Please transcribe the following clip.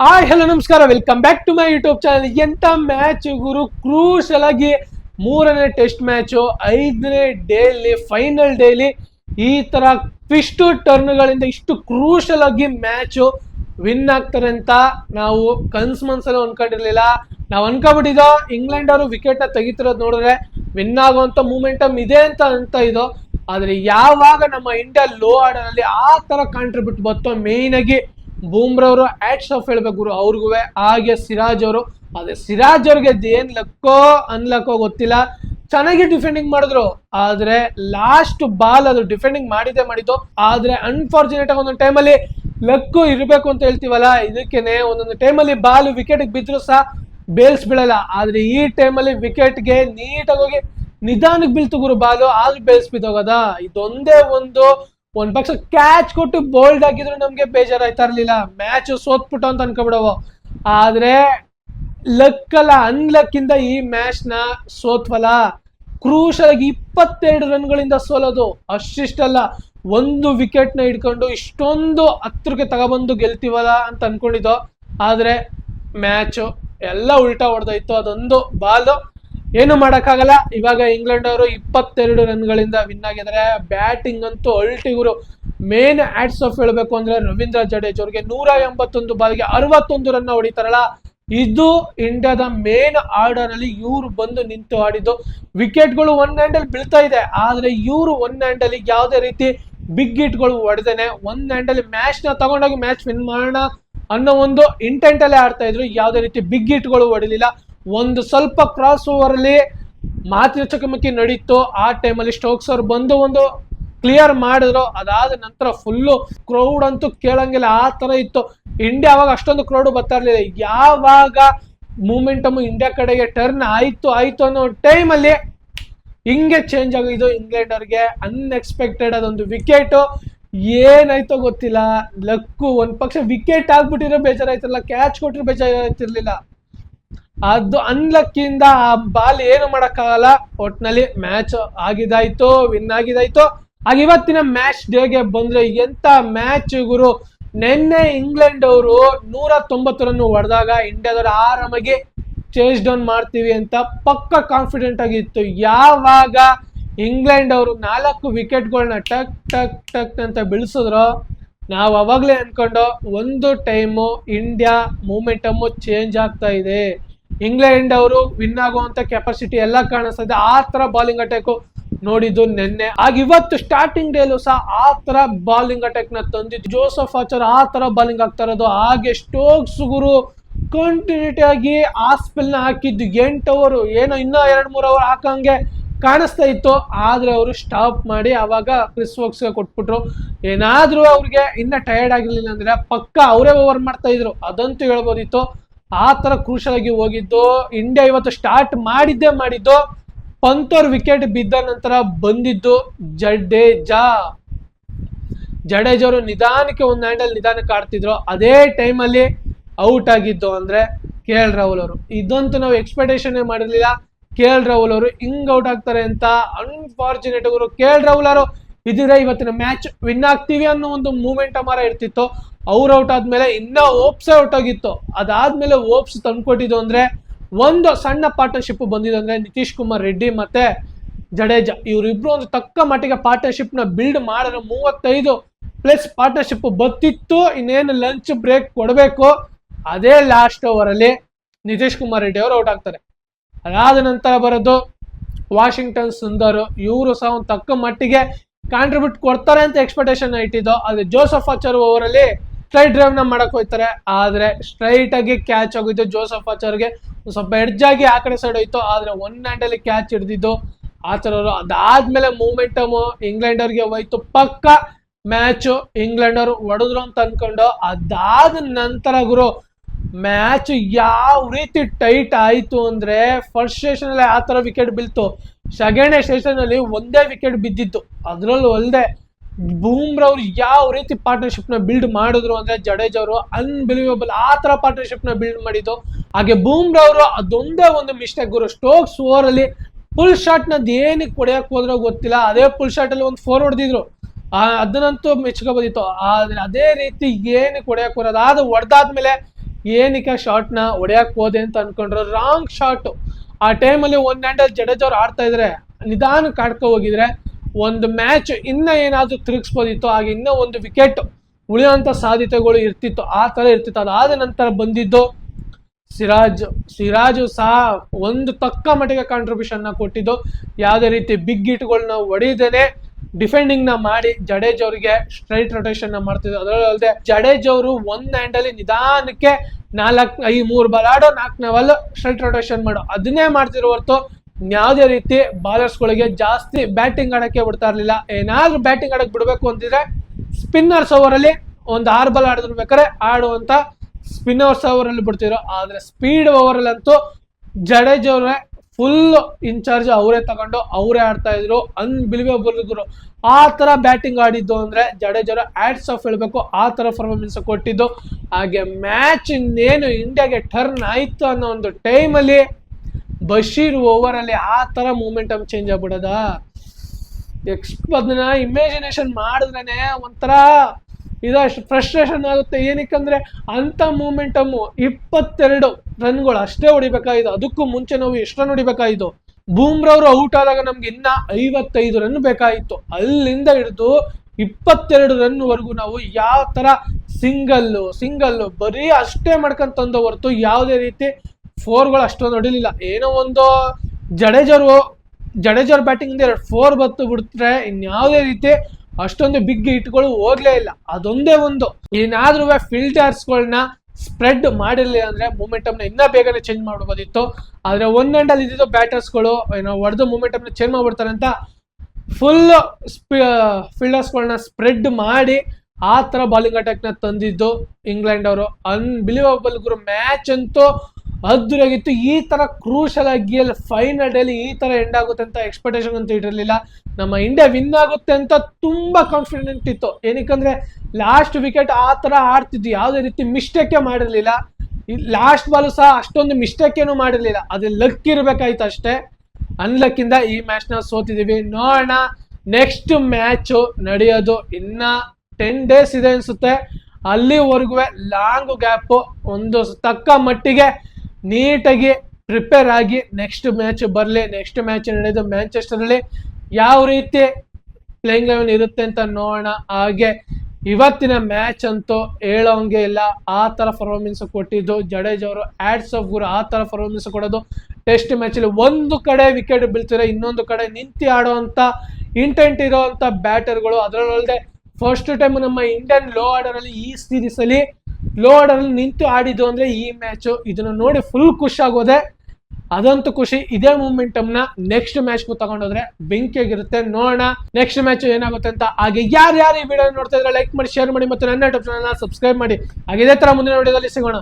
Hi, hello, ನಮಸ್ಕಾರ. Welcome back to my YouTube channel ಎಂತ match ಗುರು. ಕ್ರೂಷಲ್ ಆಗಿ ಮೂರನೇ ಟೆಸ್ಟ್ ಮ್ಯಾಚು ಐದನೇ ಡೇಲಿ ಫೈನಲ್ ಡೇಲಿ ಈ ತರ ಟ್ವಿಸ್ಟ್ ಟರ್ನ್ಗಳಿಂದ ಇಷ್ಟು ಕ್ರೂಷಲ್ ಆಗಿ ಮ್ಯಾಚು ವಿನ್ ಆಗ್ತಾರೆ ಅಂತ ನಾವು ಕನ್ಸ್ ಮನ್ಸಲ್ಲಿ ಅನ್ಕೊಂಡಿರ್ಲಿಲ್ಲ. ನಾವು ಅನ್ಕೊಂಡ್ಬಿಟ್ಟಿದ್ದೋ ಇಂಗ್ಲೆಂಡ್ ಅವರು ವಿಕೆಟ್ನ ತೆಗಿತಿರೋದು ನೋಡಿದ್ರೆ ವಿನ್ ಆಗುವಂತ ಮೂಮೆಂಟಮ್ ಇದೆ ಅಂತ ಅಂತ ಇದು ಆದ್ರೆ ಯಾವಾಗ ನಮ್ಮ ಇಂಡಿಯಾ ಲೋ ಆರ್ಡರ್ ಅಲ್ಲಿ ಆ ತರ ಕಾಂಟ್ರಿಬ್ಯೂಟ್ ಬತ್ತೋ ಮೇನ್ ಆಗಿ ಬೂಮ್ರವರು ಆಟ್ಸ್ ಆಫ್ ಹೇಳ್ಬೇಕು ಗುರು ಅವ್ರಿಗೂ ಹಾಗೆ ಸಿರಾಜ್ ಅವರು. ಅದೇ ಸಿರಾಜ್ ಅವ್ರಿಗೆ ಏನ್ ಲಕ್ಕೋ ಅನ್ಲಕ್ಕೋ ಗೊತ್ತಿಲ್ಲ. ಚೆನ್ನಾಗಿ ಡಿಫೆಂಡಿಂಗ್ ಮಾಡಿದ್ರು. ಆದ್ರೆ ಲಾಸ್ಟ್ ಬಾಲ್ ಅದು ಡಿಫೆಂಡಿಂಗ್ ಮಾಡಿದೆ ಮಾಡಿದ್ದು. ಆದ್ರೆ ಅನ್ಫಾರ್ಚುನೇಟ್ ಆಗಿ ಒಂದೊಂದು ಟೈಮಲ್ಲಿ ಲಕ್ಕು ಇರಬೇಕು ಅಂತ ಹೇಳ್ತೀವಲ್ಲ, ಇದಕ್ಕೇನೆ ಒಂದೊಂದು ಟೈಮಲ್ಲಿ ಬಾಲ್ ವಿಕೆಟ್ ಬಿದ್ರು ಸಹ ಬೇಲ್ಸ್ ಬೀಳಲ್ಲ. ಆದ್ರೆ ಈ ಟೈಮಲ್ಲಿ ವಿಕೆಟ್ಗೆ ನೀಟಾಗಿ ಹೋಗಿ ನಿಧಾನಕ್ಕೆ ಬೀಳ್ತು ಗುರು ಬಾಲು ಆದ್ರೂ ಬೇಲ್ಸ್ ಬಿದ್ದೋಗದ? ಇದೊಂದೇ ಒಂದು ಒಂದ್ ಪಕ್ಷ ಕ್ಯಾಚ್ ಕೊಟ್ಟು ಬೋಲ್ಡ್ ಹಾಕಿದ್ರು ನಮ್ಗೆ ಬೇಜಾರಾಯ್ತಾ ಇರ್ಲಿಲ್ಲ ಮ್ಯಾಚ್ ಸೋತ್ಬಿಟ್ಟು ಅಂತ ಅನ್ಕೊಬಿಡವು. ಆದ್ರೆ ಲಕ್ ಅಲ್ಲ ಅನ್ಲಕ್ ಇಂದ ಈ ಮ್ಯಾಚ್ನ ಸೋತ್ವಲ್ಲ. ಕ್ರೂಷಲ್ ಆಗಿ ಇಪ್ಪತ್ತೆರಡು ರನ್ಗಳಿಂದ ಸೋಲೋದು. ಅಷ್ಟಿಷ್ಟಲ್ಲ ಒಂದು ವಿಕೆಟ್ನ ಹಿಡ್ಕೊಂಡು ಇಷ್ಟೊಂದು ಹತ್ರಕ್ಕೆ ತಗೊಬಂದು ಗೆಲ್ತೀವಲ್ಲ ಅಂತ ಅನ್ಕೊಂಡಿದ್ದೋ. ಆದ್ರೆ ಮ್ಯಾಚ್ ಎಲ್ಲ ಉಲ್ಟಾ ಹೊಡೆದೋಯ್ತು. ಅದೊಂದು ಬಾಲ್ ಏನು ಮಾಡೋಕ್ಕಾಗಲ್ಲ? ಇವಾಗ ಇಂಗ್ಲೆಂಡ್ ಅವರು ಇಪ್ಪತ್ತೆರಡು ರನ್ಗಳಿಂದ ವಿನ್ ಆಗಿದ್ದಾರೆ. ಬ್ಯಾಟಿಂಗ್ ಅಂತೂ ಅಲ್ಟಿಗುರು ಮೇನ್ ಆಟ್ಸ್ ಆಫ್ ಹೇಳಬೇಕು ಅಂದ್ರೆ ರವೀಂದ್ರ ಜಡೇಜ್ ಅವ್ರಿಗೆ ನೂರ ಎಂಬತ್ತೊಂದು ಬಾಲ್ಗೆ ಅರವತ್ತೊಂದು ರನ್ ಹೊಡಿತಾರಲ್ಲ. ಇದು ಇಂಡಿಯಾದ ಮೇನ್ ಆರ್ಡರ್ ಅಲ್ಲಿ ಇವ್ರು ಬಂದು ನಿಂತು ಆಡಿದ್ದು. ವಿಕೆಟ್ಗಳು ಒನ್ ಹ್ಯಾಂಡ್ ಅಲ್ಲಿ ಬೀಳ್ತಾ ಇದೆ. ಆದ್ರೆ ಇವರು ಒನ್ ಹ್ಯಾಂಡ್ ಅಲ್ಲಿ ಯಾವುದೇ ರೀತಿ ಬಿಗ್ ಹಿಟ್ಗಳು ಹೊಡೆದೇನೆ ಒನ್ ಹ್ಯಾಂಡ್ ಅಲ್ಲಿ ಮ್ಯಾಚ್ನ ತಗೊಂಡೋಗಿ ಮ್ಯಾಚ್ ವಿನ್ ಮಾಡೋಣ ಅನ್ನೋ ಒಂದು ಇಂಟೆಂಟ್ ಅಲ್ಲೇ ಆಡ್ತಾ ಇದ್ರು. ಯಾವುದೇ ರೀತಿ ಬಿಗ್ ಹಿಟ್ಗಳು ಹೊಡಿಲಿಲ್ಲ. ಒಂದು ಸ್ವಲ್ಪ ಕ್ರಾಸ್ ಓವರ್ ಅಲ್ಲಿ ಮಾತಿನ ಚಕಮಕಿ ನಡೀತು. ಆ ಟೈಮಲ್ಲಿ ಸ್ಟೋಕ್ಸ್ ಅವ್ರು ಬಂದು ಒಂದು ಕ್ಲಿಯರ್ ಮಾಡಿದ್ರು. ಅದಾದ ನಂತರ ಫುಲ್ಲು ಕ್ರೌಡ್ ಅಂತೂ ಕೇಳಂಗಿಲ್ಲ. ಆ ತರ ಇತ್ತು. ಇಂಡಿಯಾ ಅವಾಗ ಅಷ್ಟೊಂದು ಕ್ರೌಡ್ ಬರ್ತಾ ಇರಲಿಲ್ಲ. ಯಾವಾಗ ಮೂಮೆಂಟಮ್ ಇಂಡಿಯಾ ಕಡೆಗೆ ಟರ್ನ್ ಆಯ್ತು ಆಯ್ತು ಅನ್ನೋ ಟೈಮಲ್ಲಿ ಹಿಂಗೆ ಚೇಂಜ್ ಆಗಿದ್ದು ಇಂಗ್ಲೆಂಡ್ ಅವ್ರಿಗೆ ಅನ್ಎಕ್ಸ್ಪೆಕ್ಟೆಡ್ ಅದೊಂದು ವಿಕೆಟ್ ಏನಾಯ್ತೋ ಗೊತ್ತಿಲ್ಲ. ಲಕ್ಕು ಒಂದ್ ಪಕ್ಷ ವಿಕೆಟ್ ಆಗ್ಬಿಟ್ಟಿರೋ ಬೇಜಾರಾಯ್ತಿರಲ್ಲ. ಕ್ಯಾಚ್ ಕೊಟ್ಟಿರೋ ಬೇಜಾರಾಯ್ತಿರ್ಲಿಲ್ಲ. ಅದು ಅನ್ಲಕ್ಕಿಂದ ಆ ಬಾಲ್ ಏನು ಮಾಡಕ್ಕಾಗಲ್ಲ. ಒಟ್ನಲ್ಲಿ ಮ್ಯಾಚ್ ಆಗಿದಾಯ್ತು ವಿನ್ ಆಗಿದಾಯ್ತು. ಆಗ ಇವತ್ತಿನ ಮ್ಯಾಚ್ ಡೇಗೆ ಬಂದ್ರೆ ಎಂತ ಮ್ಯಾಚ್ ಗುರು? ನಿನ್ನೆ ಇಂಗ್ಲೆಂಡ್ ಅವರು ನೂರ ತೊಂಬತ್ತು ರನ್ ಹೊಡೆದಾಗ ಇಂಡಿಯಾದವರು ಆರಾಮಾಗಿ ಚೇಸ್ ಡೌನ್ ಮಾಡ್ತೀವಿ ಅಂತ ಪಕ್ಕ ಕಾನ್ಫಿಡೆಂಟ್ ಆಗಿತ್ತು. ಯಾವಾಗ ಇಂಗ್ಲೆಂಡ್ ಅವರು ನಾಲ್ಕು ವಿಕೆಟ್ಗಳನ್ನ ಟಕ್ ಟಕ್ ಟಕ್ ಅಂತ ಬೀಳ್ಸಿದ್ರು, ನಾವು ಅವಾಗ್ಲೇ ಅನ್ಕೊಂಡು, ಒಂದು ಟೈಮು ಇಂಡಿಯಾ ಮೂಮೆಂಟಮ್ಮು ಚೇಂಜ್ ಆಗ್ತಾ ಇದೆ. ಇಂಗ್ಲೆಂಡ್ ಅವರು ವಿನ್ ಆಗುವಂತ ಕೆಪಾಸಿಟಿ ಎಲ್ಲ ಕಾಣಿಸ್ತಾ ಇದೆ ಆ ತರ ಬಾಲಿಂಗ್ ಅಟ್ಯಾಕ್ ನೋಡಿದ್ದು ನಿನ್ನೆ. ಆಗ ಇವತ್ತು ಸ್ಟಾರ್ಟಿಂಗ್ ಡೇಲು ಸಹ ಆ ತರ ಬಾಲಿಂಗ್ ಅಟ್ಯಾಕ್ನ ತಂದಿದ್ದು. ಜೋಸಫ್ ಆಚರ್ ಆ ತರ ಬಾಲಿಂಗ್ ಆಗ್ತಾ ಇರೋದು. ಹಾಗೆ ಸ್ಟೋಕ್ಸ್ ಗುರು ಕಂಟಿನ್ಯೂಟಿ ಆಗಿ ಆ ಸ್ಪೆಲ್ನ ಹಾಕಿದ್ದು. ಎಂಟು ಅವರು ಏನೋ ಇನ್ನೂ ಎರಡ್ ಮೂರ್ ಅವರ್ ಹಾಕಂಗೆ ಕಾಣಿಸ್ತಾ ಇತ್ತು. ಆದ್ರೆ ಅವರು ಸ್ಟಾಪ್ ಮಾಡಿ ಅವಾಗ ಕ್ರಿಸ್ ವೋಕ್ಸ್ ಕೊಟ್ಬಿಟ್ರು. ಏನಾದ್ರೂ ಅವ್ರಿಗೆ ಇನ್ನ ಟಯರ್ಡ್ ಆಗಿರ್ಲಿಲ್ಲ ಅಂದ್ರೆ ಪಕ್ಕ ಅವರೇ ಓವರ್ ಮಾಡ್ತಾ ಇದ್ರು. ಅದಂತೂ ಹೇಳ್ಬೋದಿತ್ತು. ಆ ಥರ ಕ್ರೂಷಲ್ ಆಗಿ ಹೋಗಿದ್ದು ಇಂಡಿಯಾ ಇವತ್ತು ಸ್ಟಾರ್ಟ್ ಮಾಡಿದ್ದೇ ಮಾಡಿದ್ದು ಪಂತೋರ್ ವಿಕೆಟ್ ಬಿದ್ದ ನಂತರ ಬಂದಿದ್ದು ಜಡೇಜಾ. ಜಡೇಜ್ ಅವರು ನಿಧಾನಕ್ಕೆ ಒಂದು ಹ್ಯಾಂಡಲ್ ನಿಧಾನಕ್ಕೆ ಆಡ್ತಿದ್ರು. ಅದೇ ಟೈಮಲ್ಲಿ ಔಟ್ ಆಗಿದ್ದು ಅಂದ್ರೆ ಕೆ ಎಲ್ ರಾಹುಲ್ ಅವರು. ಇದಂತೂ ನಾವು ಎಕ್ಸ್ಪೆಕ್ಟೇಷನ್ ಮಾಡಿರ್ಲಿಲ್ಲ. ಕೆ ಎಲ್ ರಾಹುಲ್ ಅವರು ಹಿಂಗ್ ಔಟ್ ಆಗ್ತಾರೆ ಅಂತ ಅನ್ಫಾರ್ಚುನೇಟ್ ಅವರು. ಕೆ ಎಲ್ ರಾಹುಲ್ ಅವರು ಇದ್ರೆ ಇವತ್ತಿನ ಮ್ಯಾಚ್ ವಿನ್ ಆಗ್ತೀವಿ ಅನ್ನೋ ಒಂದು ಮೂಮೆಂಟ್ ಮರ ಇರ್ತಿತ್ತು. ಅವ್ರು ಔಟ್ ಆದ್ಮೇಲೆ ಇನ್ನ ಓಪ್ಸ್ ಔಟ್ ಆಗಿತ್ತು ಅದಾದ್ಮೇಲೆ ಓಪ್ಸ್ ತಂದ್ಕೊಟ್ಟಿದ್ದು ಅಂದ್ರೆ ಒಂದು ಸಣ್ಣ ಪಾರ್ಟ್ನರ್ಶಿಪ್ ಬಂದಿದೆ ಅಂದ್ರೆ ನಿತೀಶ್ ಕುಮಾರ್ ರೆಡ್ಡಿ ಮತ್ತೆ ಜಡೇಜಾ. ಇವರಿಬ್ರು ಒಂದು ತಕ್ಕ ಮಟ್ಟಿಗೆ ಪಾರ್ಟ್ನರ್ಶಿಪ್ನ ಬಿಲ್ಡ್ ಮಾಡಿದ್ರೆ ಮೂವತ್ತೈದು ಪ್ಲಸ್ ಪಾರ್ಟ್ನರ್ಶಿಪ್ ಬತ್ತಿತ್ತು ಇನ್ನೇನು ಲಂಚ್ ಬ್ರೇಕ್ ಕೊಡಬೇಕು. ಅದೇ ಲಾಸ್ಟ್ ಓವರ್ ಅಲ್ಲಿ ನಿತೀಶ್ ಕುಮಾರ್ ರೆಡ್ಡಿ ಅವರು ಔಟ್ ಆಗ್ತಾರೆ. ಅದಾದ ನಂತರ ಬರೋದು ವಾಷಿಂಗ್ಟನ್ ಸುಂದರ್. ಇವರು ಸಹ ಒಂದು ತಕ್ಕ ಮಟ್ಟಿಗೆ ಕಾಂಟ್ರಿಬ್ಯೂಟ್ ಕೊಡ್ತಾರೆ ಅಂತ ಎಕ್ಸ್ಪೆಕ್ಟೇಷನ್ ಇಟ್ಟಿದ್ದು ಆದರೆ ಜೋಸಫ್ ಆಚರ್ ಓವರ್ ಅಲ್ಲಿ ಸ್ಟ್ರೈಟ್ ಡ್ರೈವ್ನ ಮಾಡಕ್ ಹೋಯ್ತಾರೆ ಆದ್ರೆ ಸ್ಟ್ರೈಟ್ ಆಗಿ ಕ್ಯಾಚ್ ಆಗೋಯ್ತು. ಜೋಸಫ್ ಆಚರ್ಗೆ ಸ್ವಲ್ಪ ಎಡ್ಜ್ ಆಗಿ ಆ ಕಡೆ ಸೈಡ್ ಹೋಯ್ತು. ಆದ್ರೆ ಒನ್ ಹ್ಯಾಂಡ್ ಅಲ್ಲಿ ಕ್ಯಾಚ್ ಹಿಡಿದಿದ್ದು ಆ ಅವರು. ಅದಾದ್ಮೇಲೆ ಮೂಮೆಂಟಮ್ ಇಂಗ್ಲೆಂಡ್ ಅವ್ರಿಗೆ ಹೋಯ್ತು. ಪಕ್ಕ ಮ್ಯಾಚ್ ಇಂಗ್ಲೆಂಡ್ ಅವರು ಹೊಡೆದ್ರು ಅಂತ ಅನ್ಕೊಂಡು ಅದಾದ ನಂತರ ಗುರು ಮ್ಯಾಚ್ ಯಾವ ರೀತಿ ಟೈಟ್ ಆಯ್ತು ಅಂದ್ರೆ ಫಸ್ಟ್ ಸ್ಟೇಷನ್ ಅಲ್ಲಿ ಆ ತರ ವಿಕೆಟ್ ಬೀಳ್ತು. ಸೆಕೆಂಡ್ ಸ್ಟೇಷನ್ ಅಲ್ಲಿ ಒಂದೇ ವಿಕೆಟ್ ಬಿದ್ದಿತ್ತು. ಅದರಲ್ಲೂ ಅಲ್ಲದೆ ಬೂಮ್ರವ್ರು ಯಾವ ರೀತಿ ಪಾರ್ಟ್ನರ್ಶಿಪ್ನ ಬಿಲ್ಡ್ ಮಾಡಿದ್ರು ಅಂದ್ರೆ ಜಡೇಜ್ ಅವರು ಅನ್ಬಿಲಿವೇಬಲ್ ಆ ತರ ಪಾರ್ಟ್ನರ್ಶಿಪ್ನ ಬಿಲ್ಡ್ ಮಾಡಿದ್ದು. ಹಾಗೆ ಬೂಮ್ರವರು ಅದೊಂದೇ ಒಂದು ಮಿಸ್ಟೇಕ್ ಗುರು. ಸ್ಟೋಕ್ಸ್ ಅಲ್ಲಿ ಫುಲ್ ಶಾಟ್ ನದ್ ಏನಕ್ಕೆ ಹೊಡೆಯಕ್ಕೆ ಹೋದ್ರೋ ಗೊತ್ತಿಲ್ಲ. ಅದೇ ಫುಲ್ ಶಾಟ್ ಅಲ್ಲಿ ಒಂದು ಫೋರ್ ಹೊಡೆದಿದ್ರು. ಅದನ್ನಂತೂ ಮೆಚ್ಕೋಬೋದಿತ್ತು ಆದ್ರೆ ಅದೇ ರೀತಿ ಏನಕ್ಕೆ ಹೊಡೆಯಕ್ ಬರೋದು ಅದು ಹೊಡೆದಾದ್ಮೇಲೆ ಏನಕ್ಕೆ ಶಾರ್ಟ್ನ ಹೊಡೆಯಕ್ ಹೋದೆ ಅಂತ ಅನ್ಕೊಂಡ್ರು. ರಾಂಗ್ ಶಾಟ್ ಆ ಟೈಮಲ್ಲಿ ಒಂದ್ ಹ್ಯಾಂಡಲ್ ಜಡೇಜ್ ಅವ್ರು ಆಡ್ತಾ ಇದ್ರೆ ನಿಧಾನಕ್ಕೆ ಕಾಡ್ಕೊ ಹೋಗಿದ್ರೆ, ಒಂದು ಮ್ಯಾಚ್ ಇನ್ನ ಏನಾದರೂ ತಿರುಗಿಸ್ಬೋದಿತ್ತು ಆಗ ಇನ್ನ ಒಂದು ವಿಕೆಟ್ ಉಳಿಯುವಂತ ಸಾಧ್ಯತೆಗಳು ಇರ್ತಿತ್ತು, ಆ ತರ ಇರ್ತಿತ್ತು. ಅದಾದ ನಂತರ ಬಂದಿದ್ದು ಸಿರಾಜ್. ಸಿರಾಜು ಸಹ ಒಂದು ತಕ್ಕ ಮಟ್ಟಿಗೆ ಕಾಂಟ್ರಿಬ್ಯೂಷನ್ನ ಕೊಟ್ಟಿದ್ದು. ಯಾವುದೇ ರೀತಿ ಬಿಗ್ ಹಿಟ್ಗಳನ್ನ ಹೊಡಿದೇನೆ ಡಿಫೆಂಡಿಂಗ್ನ ಮಾಡಿ ಜಡೇಜ್ ಅವರಿಗೆ ಸ್ಟ್ರೈಟ್ ರೊಟೇಷನ್ನ ಮಾಡ್ತಿದ್ರು. ಅದರಲ್ಲದೆ ಜಡೇಜ್ ಅವರು ಒಂದ್ ಹ್ಯಾಂಡ್ ಅಲ್ಲಿ ನಿಧಾನಕ್ಕೆ ನಾಲ್ಕ್, ಐ, ಮೂರ್ ಬಾಲ್ ಆಡೋ ನಾಲ್ಕ್ ನಾವಲ್ಲ ಸ್ಟ್ರೈಟ್ ರೊಟೇಷನ್ ಮಾಡೋ. ಅದನ್ನೇ ಮಾಡ್ತಿರೋ ಹೊರತು ಯಾವುದೇ ರೀತಿ ಬಾಲರ್ಸ್ ಗಳಿಗೆ ಜಾಸ್ತಿ ಬ್ಯಾಟಿಂಗ್ ಆಡಕ್ಕೆ ಬಿಡ್ತಾ ಇರಲಿಲ್ಲ. ಏನಾದ್ರೂ ಬ್ಯಾಟಿಂಗ್ ಆಡಕ್ ಬಿಡಬೇಕು ಅಂತಿದ್ರೆ ಸ್ಪಿನ್ನರ್ಸ್ ಓವರ್ ಅಲ್ಲಿ ಒಂದ್ ಆರ್ ಬಾಲ್ ಆಡಿದ್ರು ಬೇಕಾದ್ರೆ ಆಡುವಂತ ಸ್ಪಿನ್ನರ್ಸ್ ಓವರ್ ಅಲ್ಲಿ ಬಿಡ್ತಿದ್ರು. ಆದ್ರೆ ಸ್ಪೀಡ್ ಓವರ್ ಅಂತೂ ಜಡೇಜ್ ಅವರೇ ಫುಲ್ ಇನ್ಚಾರ್ಜ್ ಅವರೇ ತಗೊಂಡು ಅವರೇ ಆಡ್ತಾ ಇದ್ರು. ಅನ್ಬಿಲಿವೇಬಲ್ ಇದ್ರು. ಆ ತರ ಬ್ಯಾಟಿಂಗ್ ಆಡಿದ್ದು ಅಂದ್ರೆ ಜಡೇಜರು ಆಡ್ಸ್ ಆಫ್ ಹೇಳ್ಬೇಕು. ಆ ತರ ಪರ್ಫಾರ್ಮೆನ್ಸ್ ಕೊಟ್ಟಿದ್ದು. ಹಾಗೆ ಮ್ಯಾಚ್ ಇನ್ನೇನು ಇಂಡಿಯಾಗೆ ಟರ್ನ್ ಆಯ್ತು ಅನ್ನೋ ಒಂದು ಟೈಮಲ್ಲಿ ಬಶೀರ್ ಓವರ್ ಅಲ್ಲಿ ಆ ತರ ಮೂಮೆಂಟಮ್ ಚೇಂಜ್ ಆಗ್ಬಿಡದ? ಎಕ್ಸ್ ಅದನ್ನ ಇಮ್ಯಾಜಿನೇಷನ್ ಮಾಡಿದ್ರೇನೆ ಒಂಥರ ಇದಷ್ಟು ಫ್ರಸ್ಟ್ರೇಷನ್ ಆಗುತ್ತೆ. ಏನಕ್ಕಂದ್ರೆ ಅಂತ ಮೂಮೆಂಟಮ್ಮು ಇಪ್ಪತ್ತೆರಡು ರನ್ಗಳು ಅಷ್ಟೇ ಹೊಡಿಬೇಕಾಯಿತು ಅದಕ್ಕೂ ಮುಂಚೆ ನಾವು ಎಷ್ಟು ರನ್ ಹೊಡಿಬೇಕಾಗಿದ್ದು ಬೂಮ್ರವ್ರು ಔಟ್ ಆದಾಗ ನಮ್ಗೆ ಇನ್ನ ಐವತ್ತೈದು ರನ್ ಬೇಕಾಗಿತ್ತು ಅಲ್ಲಿಂದ ಹಿಡಿದು ಇಪ್ಪತ್ತೆರಡು ರನ್ ವರೆಗೂ ನಾವು ಯಾವ ತರ ಸಿಂಗಲ್ಲು ಸಿಂಗಲ್ಲು ಬರೀ ಅಷ್ಟೇ ಮಾಡ್ಕೊಂಡ್ ತಂದ ಹೊರತು ಯಾವುದೇ ರೀತಿ ಫೋರ್ಗಳು ಅಷ್ಟೊಂದು ಹೊಡಿಲಿಲ್ಲ. ಏನೋ ಒಂದು ಜಡೇಜರು, ಜಡೇಜರ್ ಬ್ಯಾಟಿಂಗ್ ಎರಡು ಫೋರ್ ಬತ್ತು ಬಿಡ್ತಾರೆ ಇನ್ಯಾವುದೇ ರೀತಿ ಅಷ್ಟೊಂದು ಬಿಗ್ ಹಿಟ್ಗಳು ಹೋಗ್ಲೇ ಇಲ್ಲ. ಅದೊಂದೇ ಒಂದು. ಏನಾದ್ರೂ ಫಿಲ್ಟರ್ಸ್ಗಳನ್ನ ಸ್ಪ್ರೆಡ್ ಮಾಡಿರ್ಲಿಲ್ಲ ಅಂದ್ರೆ ಮೂಮೆಂಟಮ್ನ ಇನ್ನೂ ಬೇಗನೆ ಚೇಂಜ್ ಮಾಡ್ಬೋದಿತ್ತು. ಆದ್ರೆ ಒಂದ್ ಎಂಡಲ್ಲಿ ಇದ್ದಿದ್ದು ಬ್ಯಾಟರ್ಸ್ಗಳು ಏನೋ ಹೊಡೆದು ಮೂಮೆಂಟಮ್ನ ಚೇಂಜ್ ಮಾಡ್ಬಿಡ್ತಾರೆ ಅಂತ ಫುಲ್ ಫೀಲ್ಡರ್ಸ್ಗಳನ್ನ ಸ್ಪ್ರೆಡ್ ಮಾಡಿ ಆ ತರ ಬಾಲಿಂಗ್ನ ತಂದಿದ್ದು ಇಂಗ್ಲೆಂಡ್ ಅವರು. ಅನ್ಬಿಲಿವಬಲ್ ಗುರು ಮ್ಯಾಚ್ ಅಂತೂ ಅದ್ದೂರಿಯಾಗಿತ್ತು ಈ ತರ ಕ್ರೂಷಲ್ ಆಗಿ ಅಲ್ಲಿ ಫೈನಲ್ ಡೇಲಿ ಈ ತರ ಎಂಡ್ ಆಗುತ್ತೆ ಅಂತ ಎಕ್ಸ್ಪೆಕ್ಟೇಷನ್ ಅಂತ ಇಟ್ಟಿರ್ಲಿಲ್ಲ ನಮ್ಮ ಇಂಡಿಯಾ ವಿನ್ ಆಗುತ್ತೆ ಅಂತ ತುಂಬಾ ಕಾನ್ಫಿಡೆಂಟ್ ಇತ್ತು. ಏನಕ್ಕಂದ್ರೆ ಲಾಸ್ಟ್ ವಿಕೆಟ್ ಆ ತರ ಆಡ್ತಿದ್ದು ಯಾವುದೇ ರೀತಿ ಮಿಸ್ಟೇಕೇ ಮಾಡಿರ್ಲಿಲ್ಲ. ಲಾಸ್ಟ್ ಬಾಲು ಸಹ ಅಷ್ಟೊಂದು ಮಿಸ್ಟೇಕ್ ಏನು ಮಾಡಿರ್ಲಿಲ್ಲ. ಅದು ಲಕ್ ಇರ್ಬೇಕಾಯ್ತು ಅಷ್ಟೇ. ಅನ್ಲಕ್ ಇಂದ ಈ ಮ್ಯಾಚ್ನ ಸೋತಿದೀವಿ. ನೋಡೋಣ ನೆಕ್ಸ್ಟ್ ಮ್ಯಾಚ್ ನಡೆಯೋದು ಇನ್ನ ಟೆನ್ ಡೇಸ್ ಇದೆ ಅನ್ಸುತ್ತೆ. ಅಲ್ಲಿವರೆಗೂ ಲಾಂಗ್ ಗ್ಯಾಪ್ ಒಂದು ತಕ್ಕ ಮಟ್ಟಿಗೆ ನೀಟಾಗಿ ಪ್ರಿಪೇರ್ ಆಗಿ ನೆಕ್ಸ್ಟ್ ಮ್ಯಾಚ್ ಬರಲಿ ನೆಕ್ಸ್ಟ್ ಮ್ಯಾಚ್ ನಡೆಯೋದು ಮ್ಯಾಂಚೆಸ್ಟರ್ ಅಲ್ಲಿ ಯಾವ ರೀತಿ ಪ್ಲೇಯಿಂಗ್ ಲೆವೆನ್ ಇರುತ್ತೆ ಅಂತ ನೋಡೋಣ. ಹಾಗೆ ಇವತ್ತಿನ ಮ್ಯಾಚ್ ಅಂತೂ ಹೇಳೋಂಗೆ ಇಲ್ಲ. ಆ ತರ ಪರ್ಫಾರ್ಮೆನ್ಸ್ ಕೊಟ್ಟಿದ್ದು ಜಡೇಜ್ ಅವರು. ಆಡ್ಸ್ ಆಫ್ ಗುರು ಆ ತರ ಪರ್ಫಾರ್ಮೆನ್ಸ್ ಕೊಡೋದು. ಟೆಸ್ಟ್ ಮ್ಯಾಚ್ ಅಲ್ಲಿ ಒಂದು ಕಡೆ ವಿಕೆಟ್ ಬೀಳ್ತಾರೆ ಇನ್ನೊಂದು ಕಡೆ ನಿಂತಿ ಆಡುವಂತ ಇಂಟೆಂಟ್ ಇರುವಂತ ಬ್ಯಾಟರ್ಗಳು ಅದರಲ್ಲದೆ ಫಸ್ಟ್ ಟೈಮ್ ನಮ್ಮ ಇಂಡಿಯನ್ ಲೋ ಆರ್ಡರ್ ಅಲ್ಲಿ ಈ ಸೀರೀಸ್ ಅಲ್ಲಿ ಲೋ ಅಲ್ಲಿ ನಿಂತು ಆಡಿದ್ದು ಅಂದ್ರೆ ಈ ಮ್ಯಾಚ್ ಇದನ್ನ ನೋಡಿ ಫುಲ್ ಖುಷಿ ಆಗೋದೆ. ಅದಂತೂ ಖುಷಿ. ಇದೇ ಮೂಮೆಂಟಮ್ನ ನೆಕ್ಸ್ಟ್ ಮ್ಯಾಚ್ ತಗೊಂಡೋದ್ರೆ ಬೆಂಕಿಯಾಗಿರುತ್ತೆ. ನೋಡೋಣ. ನೆಕ್ಸ್ಟ್ ಮ್ಯಾಚ್ ಏನಾಗುತ್ತೆ ಅಂತ. ಹಾಗೆ ಯಾರು ಯಾರು ಈ ವಿಡಿಯೋ ನೋಡ್ತಾ ಇದ್ರೆ ಲೈಕ್ ಮಾಡಿ ಶೇರ್ ಮಾಡಿ ಮತ್ತು ನನ್ನ ಯೂಟ್ಯೂಬ್ ಚಾನಲ್ ಸಬ್ಸ್ಕ್ರೈಬ್ ಮಾಡಿ. ಹಾಗೆ ಇದೇ ತರ ಮುಂದಿನ ವಿಡಿಯೋದಲ್ಲಿ ಸಿಗೋಣ.